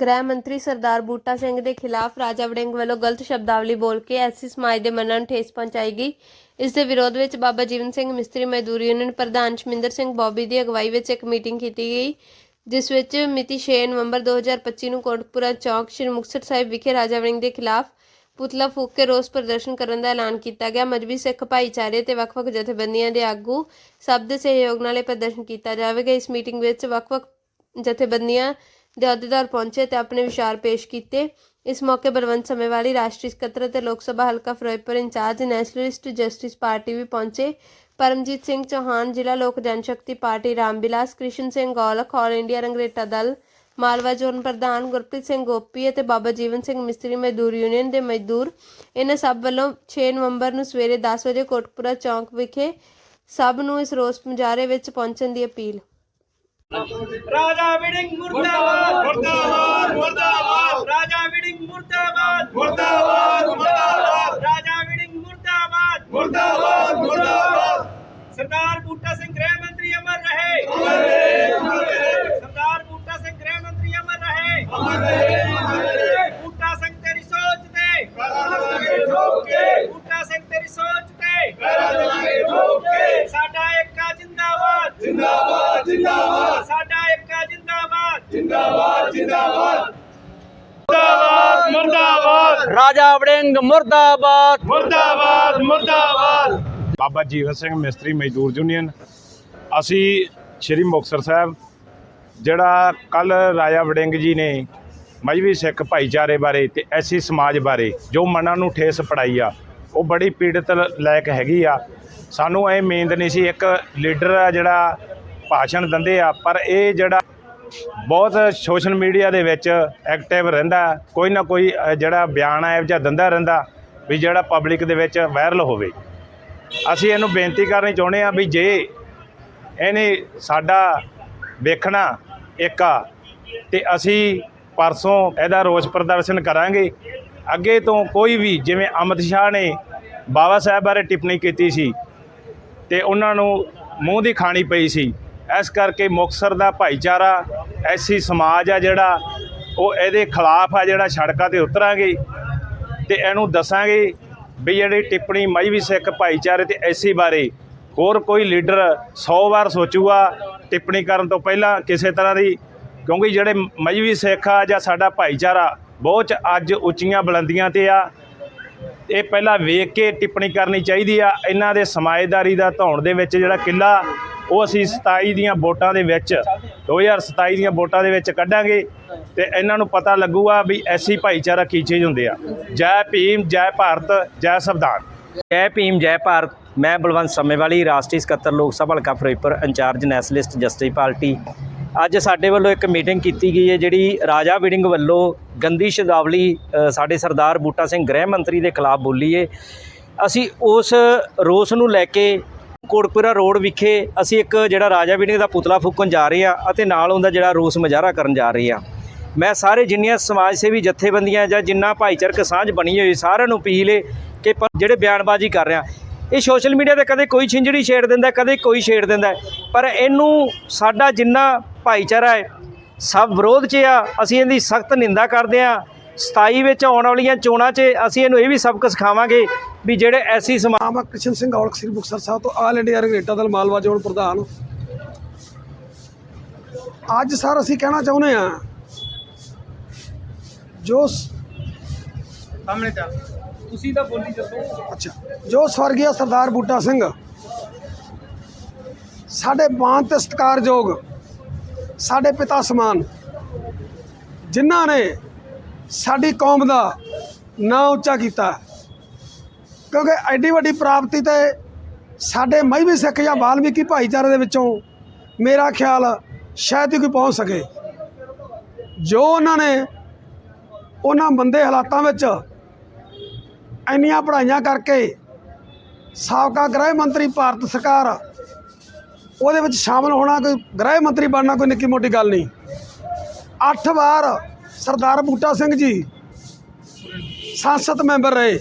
ਗ੍ਰਹਿ ਮੰਤਰੀ ਸਰਦਾਰ ਬੂਟਾ ਸਿੰਘ ਦੇ ਖਿਲਾਫ ਰਾਜਾ ਵੜਿੰਗ ਵੱਲੋਂ ਗਲਤ ਸ਼ਬਦਾਵਲੀ ਬੋਲ ਕੇ ਐਸੀ ਸਮਾਜ ਦੇ ਮਨਾਂ ਨੂੰ ਠੇਸ ਪਹੁੰਚਾਈ ਗਈ। ਇਸ ਦੇ ਵਿਰੋਧ ਵਿੱਚ ਬਾਬਾ ਜੀਵਨ ਸਿੰਘ ਮਿਸਤਰੀ ਮਜ਼ਦੂਰ ਯੂਨੀਅਨ ਪ੍ਰਧਾਨ ਸ਼ਮਿੰਦਰ ਸਿੰਘ ਬੌਬੀ ਦੀ ਅਗਵਾਈ ਵਿੱਚ ਇੱਕ ਮੀਟਿੰਗ ਕੀਤੀ ਗਈ, ਜਿਸ ਵਿੱਚ ਮਿਤੀ 6 ਨਵੰਬਰ 2025 ਨੂੰ ਕੋਟਪੁਰਾ ਚੌਕ ਸ਼੍ਰੀ ਮੁਕਤਸਰ ਸਾਹਿਬ ਵਿਖੇ ਰਾਜਾ ਵੜਿੰਗ ਦੇ ਖਿਲਾਫ ਪੁਤਲਾ ਫੂਕ ਕੇ ਰੋਸ ਪ੍ਰਦਰਸ਼ਨ ਕਰਨ ਦਾ ਐਲਾਨ ਕੀਤਾ ਗਿਆ। ਮਜਬੀ ਸਿੱਖ ਭਾਈਚਾਰੇ ਤੇ ਵੱਖ-ਵੱਖ ਜਥੇਬੰਦੀਆਂ ਦੇ ਆਗੂ ਸਭ ਦੇ ਸਹਿਯੋਗ ਨਾਲ ਇਹ ਪ੍ਰਦਰਸ਼ਨ ਕੀਤਾ ਜਾਵੇਗਾ। ਇਸ ਮੀਟਿੰਗ ਵਿੱਚ ਵੱਖ-ਵੱਖ ਜਥੇਬੰਦੀਆਂ ਦੇ ਅਹੁਦੇਦਾਰ ਪਹੁੰਚੇ ਤੇ ਆਪਣੇ ਵਿਚਾਰ ਪੇਸ਼ ਕੀਤੇ। ਇਸ ਮੌਕੇ ਬਲਵੰਤ ਸਮੇਵਾਲੀ, ਰਾਸ਼ਟਰੀ ਸਕੱਤਰ ਤੇ ਲੋਕ ਸਭਾ ਹਲਕਾ Firozpur incharge, Nationalist Justice Party ਵੀ ਪਹੁੰਚੇ। ਪਰਮਜੀਤ ਸਿੰਘ ਚੌਹਾਨ, ਜ਼ਿਲ੍ਹਾ Lok Janshakti Party, Rambilas, Krishan Singh Gaulakh, All India Rangreta Dal, Malwa zone ਪ੍ਰਧਾਨ ਗੁਰਪ੍ਰੀਤ ਸਿੰਘ ਗੋਪੀ ਅਤੇ ਬਾਬਾ ਜੀਵਨ ਸਿੰਘ ਮਿਸਤਰੀ ਮਜ਼ਦੂਰ ਯੂਨੀਅਨ ਦੇ ਮਜ਼ਦੂਰ। ਇਹਨਾਂ ਸਭ ਵੱਲੋਂ 6 ਨਵੰਬਰ ਨੂੰ ਸਵੇਰੇ 10 ਵਜੇ ਕੋਟਪੁਰਾ ਚੌਂਕ ਵਿਖੇ ਸਭ ਨੂੰ ਇਸ ਰੋਸ ਮੁਜ਼ਾਹਰੇ ਵਿੱਚ ਪਹੁੰਚਣ ਦੀ ਅਪੀਲ। ਰਾਜਾ ਵਿਡਿੰਗ ਮੁਰਦਾਬਾਦ ਮੁਰਦਾਬਾਦ ਮੁਰਦਾਬਾਦ ਰਾਜਾ ਵਿਡਿੰਗ ਮੁਰਦਾਬਾਦ ਮੁਰਦਾਬਾਦ ਮੁਰਦਾਬਾਦ ਰਾਜਾ ਵਿਡਿੰਗ ਮੁਰਦਾਬਾਦ ਮੁਰਦਾਬਾਦ ਮੁਰਦਾਬਾਦ ਸਰਦਾਰ ਬੂਟਾ ਸਿੰਘ ਗ੍ਰਹਿ ਮੰਤਰੀ ਅਮਰ ਰਹੇ ਸਰਦਾਰ ਬੂਟਾ ਸਿੰਘ ਗ੍ਰਹਿ ਮੰਤਰੀ ਅਮਰ ਰਹੇ ਬੂਟਾ ਸਿੰਘ ਤੇਰੀ ਸੋਚ ਤੇ ਬੂਟਾ ਸਿੰਘ ਤੇਰੀ ਸੋਚ ਤੇ ਸਾਡਾ ਏਕਾ ਜਿੰਦਾਬਾਦ ਜਿੰਦਾਬਾਦ ਜਿੰਦਾਬਾਦ ਸਾਡਾ ਏਕਾ ਜਿੰਦਾਬਾਦ ਜਿੰਦਾਬਾਦ ਜਿੰਦਾਬਾਦ ਮੁਰਦਾਬਾਦ ਮੁਰਦਾਬਾਦ ਰਾਜਾ ਵੜਿੰਗ ਮੁਰਦਾਬਾਦ। ਮੁਰਦਾਬਾਦ ਮੁਰਦਾਬਾਦ। ਬਾਬਾ ਜੀਵਨ ਸਿੰਘ ਮਿਸਤਰੀ ਮਜ਼ਦੂਰ ਯੂਨੀਅਨ। ਅਸੀਂ ਸ਼੍ਰੀ ਮੁਕਤਸਰ ਸਾਹਿਬ, ਜਿਹੜਾ ਕੱਲ ਰਾਜਾ ਵੜਿੰਗ ਜੀ ਨੇ ਮਜਬੀ ਸਿੱਖ ਭਾਈਚਾਰੇ ਬਾਰੇ ਤੇ ਐਸੀ ਸਮਾਜ ਬਾਰੇ ਜੋ ਮਨਾਂ ਨੂੰ ਠੇਸ ਪੜਾਈ ਆ, ਉਹ ਬੜੀ ਪੀੜਤ ਲਾਇਕ ਹੈਗੀ ਆ। ਸਾਨੂੰ ਇਹ ਉਮੀਦ ਨਹੀਂ ਸੀ ਇੱਕ ਲੀਡਰ ਆ ਜਿਹੜਾ ਭਾਸ਼ਣ ਦਿੰਦੇ ਆ, ਪਰ ਇਹ ਜਿਹੜਾ ਬਹੁਤ ਸੋਸ਼ਲ ਮੀਡੀਆ ਦੇ ਵਿੱਚ ਐਕਟਿਵ ਰਹਿੰਦਾ, ਕੋਈ ਨਾ ਕੋਈ ਜਿਹੜਾ ਬਿਆਨ ਆਇਆ ਜਾਂ ਦਿੰਦਾ ਰਹਿੰਦਾ ਵੀ ਜਿਹੜਾ ਪਬਲਿਕ ਦੇ ਵਿੱਚ ਵਾਇਰਲ ਹੋਵੇ। ਅਸੀਂ ਇਹਨੂੰ ਬੇਨਤੀ ਕਰਨੀ ਚਾਹੁੰਦੇ ਆ ਵੀ ਜੇ ਇਹਨੇ ਸਾਡਾ ਵੇਖਣਾ ਇੱਕ ਆ ਤੇ ਅਸੀਂ ਪਰਸੋਂ ਇਹਦਾ ਰੋਸ ਪ੍ਰਦਰਸ਼ਨ ਕਰਾਂਗੇ। ਅੱਗੇ ਤੋਂ ਕੋਈ ਵੀ, ਜਿਵੇਂ ਅਮਿਤ ਸ਼ਾਹ ਨੇ ਬਾਬਾ ਸਾਹਿਬ ਬਾਰੇ ਟਿੱਪਣੀ ਕੀਤੀ ਸੀ ਤੇ ਉਹਨਾਂ ਨੂੰ ਮੂੰਹ ਦੀ ਖਾਣੀ ਪਈ ਸੀ ਇਸ ਕਰਕੇ ਮੁਕਤਸਰ ਦਾ ਭਾਈਚਾਰਾ, ਐਸੀ ਸਮਾਜ ਆ ਜਿਹੜਾ, ਉਹ ਇਹਦੇ ਖਿਲਾਫ ਆ ਜਿਹੜਾ ਸੜਕਾਂ ਤੇ ਉਤਰਾਂਗੇ। ਤੇ ਇਹਨੂੰ ਦੱਸਾਂਗੇ ਵੀ ਜਿਹੜੀ ਟਿੱਪਣੀ ਮਜਬੀ ਸਿੱਖ ਭਾਈਚਾਰੇ ਤੇ ਐਸੀ ਬਾਰੇ, ਹੋਰ ਕੋਈ ਲੀਡਰ 100 ਵਾਰ ਸੋਚੂਗਾ ਟਿੱਪਣੀ ਕਰਨ ਤੋਂ ਪਹਿਲਾਂ ਕਿਸੇ ਤਰ੍ਹਾਂ ਦੀ, ਕਿਉਂਕਿ ਜਿਹੜੇ ਮਜਬੀ ਸਿੱਖ ਆ ਜਾਂ ਸਾਡਾ ਭਾਈਚਾਰਾ ਬਹੁਤ ਅੱਜ ਉੱਚੀਆਂ ਬੁਲੰਦੀਆਂ ਤੇ ਆ। ਇਹ ਪਹਿਲਾਂ ਵੇਖ ਕੇ ਟਿੱਪਣੀ ਕਰਨੀ ਚਾਹੀਦੀ ਆ। ਇਹਨਾਂ ਦੇ ਸਮਾਜਦਾਰੀ ਦਾ ਧੌਣ ਦੇ ਵਿੱਚ ਜਿਹੜਾ ਕਿੱਲਾ ਉਹ ਅਸੀਂ 27 ਦੀਆਂ ਵੋਟਾਂ ਦੇ ਵਿੱਚ 2027 ਦੀਆਂ ਵੋਟਾਂ ਦੇ ਵਿੱਚ ਕੱਢਾਂਗੇ ਤੇ ਇਹਨਾਂ ਨੂੰ ਪਤਾ ਲੱਗੂਗਾ ਵੀ ਐਸੀ ਭਾਈਚਾਰਾ ਕੀ ਚੀਜ਼ ਹੁੰਦੇ ਆ। ਜੈ ਭੀਮ, ਜੈ ਭਾਰਤ, ਜੈ ਸੰਵਿਧਾਨ। ਜੈ ਭੀਮ, ਜੈ ਭਾਰਤ। ਮੈਂ ਬਲਵੰਤ ਸਮੇਵਾਲੀ, ਰਾਸ਼ਟਰੀ ਸਕੱਤਰ ਲੋਕ ਸਭਾ, ਹਲਕਾ Firozpur, incharge Nationalist Justice Party. ਅੱਜ ਸਾਡੇ ਵੱਲੋਂ ਇੱਕ ਮੀਟਿੰਗ ਕੀਤੀ ਗਈ ਹੈ, ਜਿਹੜੀ ਰਾਜਾ ਵਿਡਿੰਗ ਵੱਲੋਂ ਗੰਦੀ ਸ਼ਬਦਾਵਲੀ ਸਾਡੇ ਸਰਦਾਰ ਬੂਟਾ ਸਿੰਘ ਗ੍ਰਹਿ ਮੰਤਰੀ ਦੇ ਖਿਲਾਫ ਬੋਲੀ ਹੈ। ਅਸੀਂ ਉਸ ਰੋਸ ਨੂੰ ਲੈ ਕੇ ਕੋਟਪੁਰਾ ਰੋਡ ਵਿਖੇ ਅਸੀਂ ਇੱਕ ਜਿਹੜਾ ਰਾਜਾ ਵਿਡਿੰਗ ਦਾ ਪੁਤਲਾ ਫੂਕਣ ਜਾ ਰਹੇ ਹਾਂ ਅਤੇ ਨਾਲ ਉਹਦਾ ਜਿਹੜਾ ਰੋਸ ਮੁਜ਼ਾਹਰਾ ਕਰਨ ਜਾ ਰਹੇ ਹਾਂ। ਮੈਂ ਸਾਰੇ ਜਿੰਨੀਆਂ ਸਮਾਜ ਸੇਵੀ ਜਥੇਬੰਦੀਆਂ ਜਾਂ ਜਿੰਨਾ ਭਾਈਚਾਰਕ ਸਾਂਝ ਬਣੀ ਹੋਈ ਸਾਰਿਆਂ ਨੂੰ ਅਪੀਲ ਹੈ ਕਿ ਪ- ਜਿਹੜੇ ਬਿਆਨਬਾਜ਼ੀ ਕਰ ਰਿਹਾ ਇਹ ਸੋਸ਼ਲ ਮੀਡੀਆ ਤੇ ਕਦੇ ਕੋਈ ਛਿੰਜੜੀ ਛੇੜ ਦਿੰਦਾ, ਕਦੇ ਕੋਈ ਛੇੜ ਦਿੰਦਾ ਪਰ ਇਹਨੂੰ ਸਾਡਾ ਜਿੰਨਾ ਭਾਈਚਾਰਾ ਹੈ, ਸਭ ਵਿਰੋਧ 'ਚ ਆ, ਅਸੀਂ ਇਹਦੀ ਸਖਤ ਨਿੰਦਾ ਕਰਦੇ ਆ 27 ਵਿੱਚ ਆਉਣ ਵਾਲੀਆਂ ਚੋਣਾਂ 'ਚ ਅਸੀਂ ਇਹਨੂੰ ਇਹ ਵੀ ਸਬਕ ਸਿਖਾਵਾਂਗੇ ਵੀ ਜਿਹੜੇ ਐਸੀ ਸਮਾ ਨਾਮ ਹੈ ਕ੍ਰਿਸ਼ਨ ਸਿੰਘ ਔਲਖ ਸ੍ਰੀ ਮੁਕਤਸਰ ਸਾਹਿਬ ਤੋਂ All India Rangreta Dal Malwa zone ਪ੍ਰਧਾਨ। ਅੱਜ ਸਰ ਅਸੀਂ ਕਹਿਣਾ ਚਾਹੁੰਦੇ ਆ ਜੋ ਸਾਹਮਣੇ ਚੱਲ। ਤੁਸੀਂ ਤਾਂ ਬੋਲੀ ਦੱਸੋ। ਅੱਛਾ ਜੋ ਸਵਰਗੀ ਸਰਦਾਰ ਬੂਟਾ ਸਿੰਘ ਸਾਡੇ ਮਾਨ ਤੇ ਸਤਿਕਾਰਯੋਗ ਸਾਡੇ ਪਿਤਾ ਸਮਾਨ ਜਿਨ੍ਹਾਂ ਨੇ ਸਾਡੀ ਕੌਮ ਦਾ ਨਾਂ ਉੱਚਾ ਕੀਤਾ। ਕਿਉਂਕਿ ਐਡੀ ਵੱਡੀ ਪ੍ਰਾਪਤੀ ਤੇ ਸਾਡੇ ਮਜ਼੍ਹਬੀ ਸਿੱਖ ਜਾਂ ਵਾਲਮੀਕੀ ਭਾਈਚਾਰੇ ਦੇ ਵਿੱਚੋਂ ਮੇਰਾ ਖਿਆਲ ਸ਼ਾਇਦ ਹੀ ਕੋਈ ਪਹੁੰਚ ਸਕੇ। ਜੋ ਉਹਨਾਂ ਨੇ ਉਹਨਾਂ ਮੰਦੇ ਹਾਲਾਤਾਂ ਵਿੱਚ ਇੰਨੀਆਂ ਪੜ੍ਹਾਈਆਂ ਕਰਕੇ ਸਾਬਕਾ ਗ੍ਰਹਿ ਮੰਤਰੀ ਭਾਰਤ ਸਰਕਾਰ ਉਹਦੇ ਵਿੱਚ ਸ਼ਾਮਲ ਹੋਣਾ, ਕੋਈ ਗ੍ਰਹਿ ਮੰਤਰੀ ਬਣਨਾ ਕੋਈ ਨਿੱਕੀ ਮੋਟੀ ਗੱਲ ਨਹੀਂ। ਅੱਠ ਵਾਰ ਸਰਦਾਰ ਬੂਟਾ ਸਿੰਘ ਜੀ ਸੰਸਦ ਮੈਂਬਰ ਰਹੇ।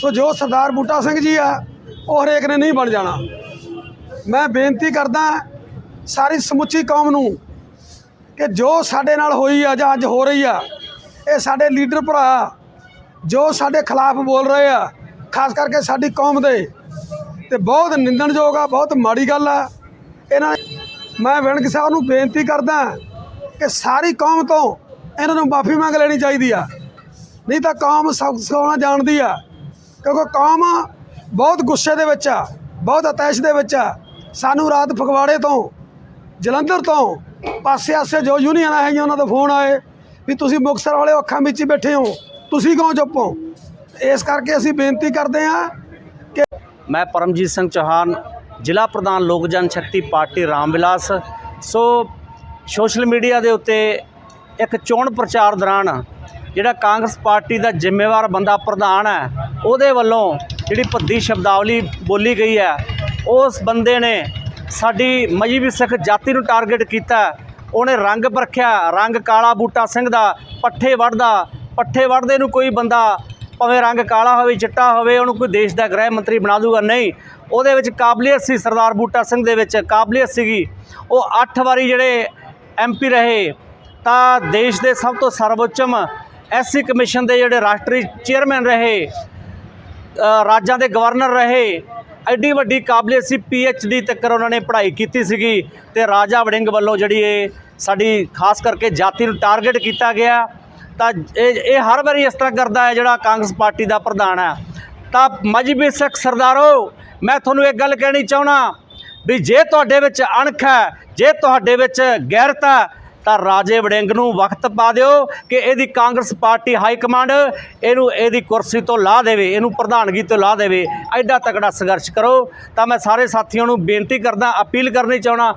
ਸੋ ਜੋ ਸਰਦਾਰ ਬੂਟਾ ਸਿੰਘ ਜੀ ਆ, ਉਹ ਹਰੇਕ ਨੇ ਨਹੀਂ ਬਣ ਜਾਣਾ। ਮੈਂ ਬੇਨਤੀ ਕਰਦਾ ਸਾਰੀ ਸਮੁੱਚੀ ਕੌਮ ਨੂੰ ਕਿ ਜੋ ਸਾਡੇ ਨਾਲ ਹੋਈ ਆ ਜਾਂ ਅੱਜ ਹੋ ਰਹੀ ਆ, ਇਹ ਸਾਡੇ ਲੀਡਰ ਭਰਾ, ਜੋ ਸਾਡੇ ਖਿਲਾਫ ਬੋਲ ਰਹੇ ਆ, ਖਾਸ ਕਰਕੇ ਸਾਡੀ ਕੌਮ ਦੇ, ਤੇ ਬਹੁਤ ਨਿੰਦਣਯੋਗ ਆ, ਬਹੁਤ ਮਾੜੀ ਗੱਲ ਆ। ਇਹਨਾਂ ਮੈਂ ਵਿਣਕ ਸਾਹਿਬ ਨੂੰ ਬੇਨਤੀ ਕਰਦਾ ਕਿ ਸਾਰੀ ਕੌਮ ਤੋਂ ਇਹਨਾਂ ਨੂੰ ਮਾਫੀ ਮੰਗ ਲੈਣੀ ਚਾਹੀਦੀ ਆ। ਨਹੀਂ ਤਾਂ ਕੌਮ ਸਭ ਸੋਣਾ ਜਾਣਦੀ ਆ। ਕਿਉਂਕਿ ਕੌਮ ਬਹੁਤ ਗੁੱਸੇ ਦੇ ਵਿੱਚ ਆ, ਬਹੁਤ ਅਤੈਸ਼ ਦੇ ਵਿੱਚ ਆ। ਸਾਨੂੰ ਰਾਤ ਫਗਵਾੜੇ ਤੋਂ, ਜਲੰਧਰ ਤੋਂ, ਪਾਸੇ ਆਸੇ ਜੋ ਯੂਨੀਅਨਾਂ ਹੈਗੀਆਂ ਉਹਨਾਂ ਦੇ ਫੋਨ ਆਏ ਵੀ ਤੁਸੀਂ ਮੁਕਤਸਰ ਵਾਲੇ ਅੱਖਾਂ ਵਿੱਚ ਹੀ ਬੈਠੇ ਹੋ। ਤੁਸੀਂ ਕਿਉਂ ਚੁੱਪ ਹੋ? ਇਸ ਕਰਕੇ ਅਸੀਂ ਬੇਨਤੀ ਕਰਦੇ ਹਾਂ ਕਿ ਮੈਂ ਪਰਮਜੀਤ ਸਿੰਘ ਚੌਹਾਨ, ਜ਼ਿਲ੍ਹਾ ਪ੍ਰਧਾਨ Lok Jan Shakti Party Ramvilas. So social media ਦੇ ਉੱਤੇ ਇੱਕ ਚੋਣ ਪ੍ਰਚਾਰ ਦੌਰਾਨ ਜਿਹੜਾ ਕਾਂਗਰਸ ਪਾਰਟੀ ਦਾ ਜ਼ਿੰਮੇਵਾਰ ਬੰਦਾ ਪ੍ਰਧਾਨ ਹੈ, ਉਹਦੇ ਵੱਲੋਂ ਜਿਹੜੀ ਭੱਦੀ ਸ਼ਬਦਾਵਲੀ ਬੋਲੀ ਗਈ ਹੈ, ਉਸ ਬੰਦੇ ਨੇ ਸਾਡੀ ਮਜੀਬੀ ਸਿੱਖ ਜਾਤੀ ਨੂੰ ਟਾਰਗੇਟ ਕੀਤਾ। ਉਹਨੇ ਰੰਗ ਪਰਖਿਆ, ਰੰਗ ਕਾਲਾ ਬੂਟਾ ਸਿੰਘ ਦਾ, ਪੱਠੇ ਵੜਦਾ ਪੱਠੇ ਵੜਦੇ ਨੂੰ ਕੋਈ ਬੰਦਾ ਭਾਵੇਂ ਰੰਗ ਕਾਲਾ ਹੋਵੇ, ਚਿੱਟਾ ਹੋਵੇ, ਉਹਨੂੰ ਕੋਈ ਦੇਸ਼ ਦਾ ਗ੍ਰਹਿ ਮੰਤਰੀ ਬਣਾ ਦੂਗਾ, ਨਹੀਂ। ਉਹਦੇ ਵਿੱਚ ਕਾਬਲੀਅਤ ਸੀ ਸਰਦਾਰ ਬੂਟਾ ਸਿੰਘ ਦੇ ਵਿੱਚ, ਕਾਬਲੀਅਤ ਸੀਗੀ। ਉਹ 8 ਵਾਰੀ ਜਿਹੜੇ ਐਮਪੀ ਰਹੇ ਤਾਂ ਦੇਸ਼ ਦੇ ਸਭ ਤੋਂ ਸਰਵਉੱਚਮ ਐਸਸੀ ਕਮਿਸ਼ਨ ਦੇ ਜਿਹੜੇ ਰਾਸ਼ਟਰੀ ਚੇਅਰਮੈਨ ਰਹੇ ਰਾਜਾਂ ਦੇ ਗਵਰਨਰ ਰਹੇ, ਐਡੀ ਵੱਡੀ ਕਾਬਲੀਅਤ ਸੀ ਡੀ ਤੱਕ ਉਹਨਾਂ ਨੇ ਪੜ੍ਹਾਈ ਕੀਤੀ ਸੀਗੀ ਤੇ ਰਾਜਾ ਵੜਿੰਗ ਵੱਲੋਂ ਜਿਹੜੀ ਇਹ ਸਾਡੀ ਖਾਸ ਕਰਕੇ ਜਾਤੀ ਨੂੰ ਟਾਰਗੇਟ ਕੀਤਾ ਗਿਆ, ਤਾਂ ਇਹ ਇਹ ਹਰ ਵਾਰੀ ਇਸ ਤਰ੍ਹਾਂ ਕਰਦਾ ਹੈ ਜਿਹੜਾ ਕਾਂਗਰਸ ਪਾਰਟੀ ਦਾ ਪ੍ਰਧਾਨ ਹੈ। ਤਾਂ ਮਜਬੀ ਸਿੱਖ ਸਰਦਾਰੋ, ਮੈਂ ਤੁਹਾਨੂੰ ਇੱਕ ਗੱਲ ਕਹਿਣੀ ਚਾਹਣਾ ਵੀ ਜੇ ਤੁਹਾਡੇ ਵਿੱਚ ਅਣਖ ਹੈ, ਜੇ ਤੁਹਾਡੇ ਵਿੱਚ ਗੈਰਤ ਹੈ ਤਾਂ ਰਾਜੇ ਵੜਿੰਗ ਨੂੰ ਵਕਤ ਪਾ ਦਿਓ ਕਿ ਇਹਦੀ ਕਾਂਗਰਸ ਪਾਰਟੀ ਹਾਈ ਕਮਾਂਡ ਇਹਨੂੰ ਇਹਦੀ ਕੁਰਸੀ ਤੋਂ ਲਾ ਦੇਵੇ, ਇਹਨੂੰ ਪ੍ਰਧਾਨਗੀ ਤੋਂ ਲਾ ਦੇਵੇ, ਐਡਾ ਤਕੜਾ ਸੰਘਰਸ਼ ਕਰੋ। ਤਾਂ ਮੈਂ ਸਾਰੇ ਸਾਥੀਆਂ ਨੂੰ ਬੇਨਤੀ ਕਰਦਾ, ਅਪੀਲ ਕਰਨੀ ਚਾਹਣਾ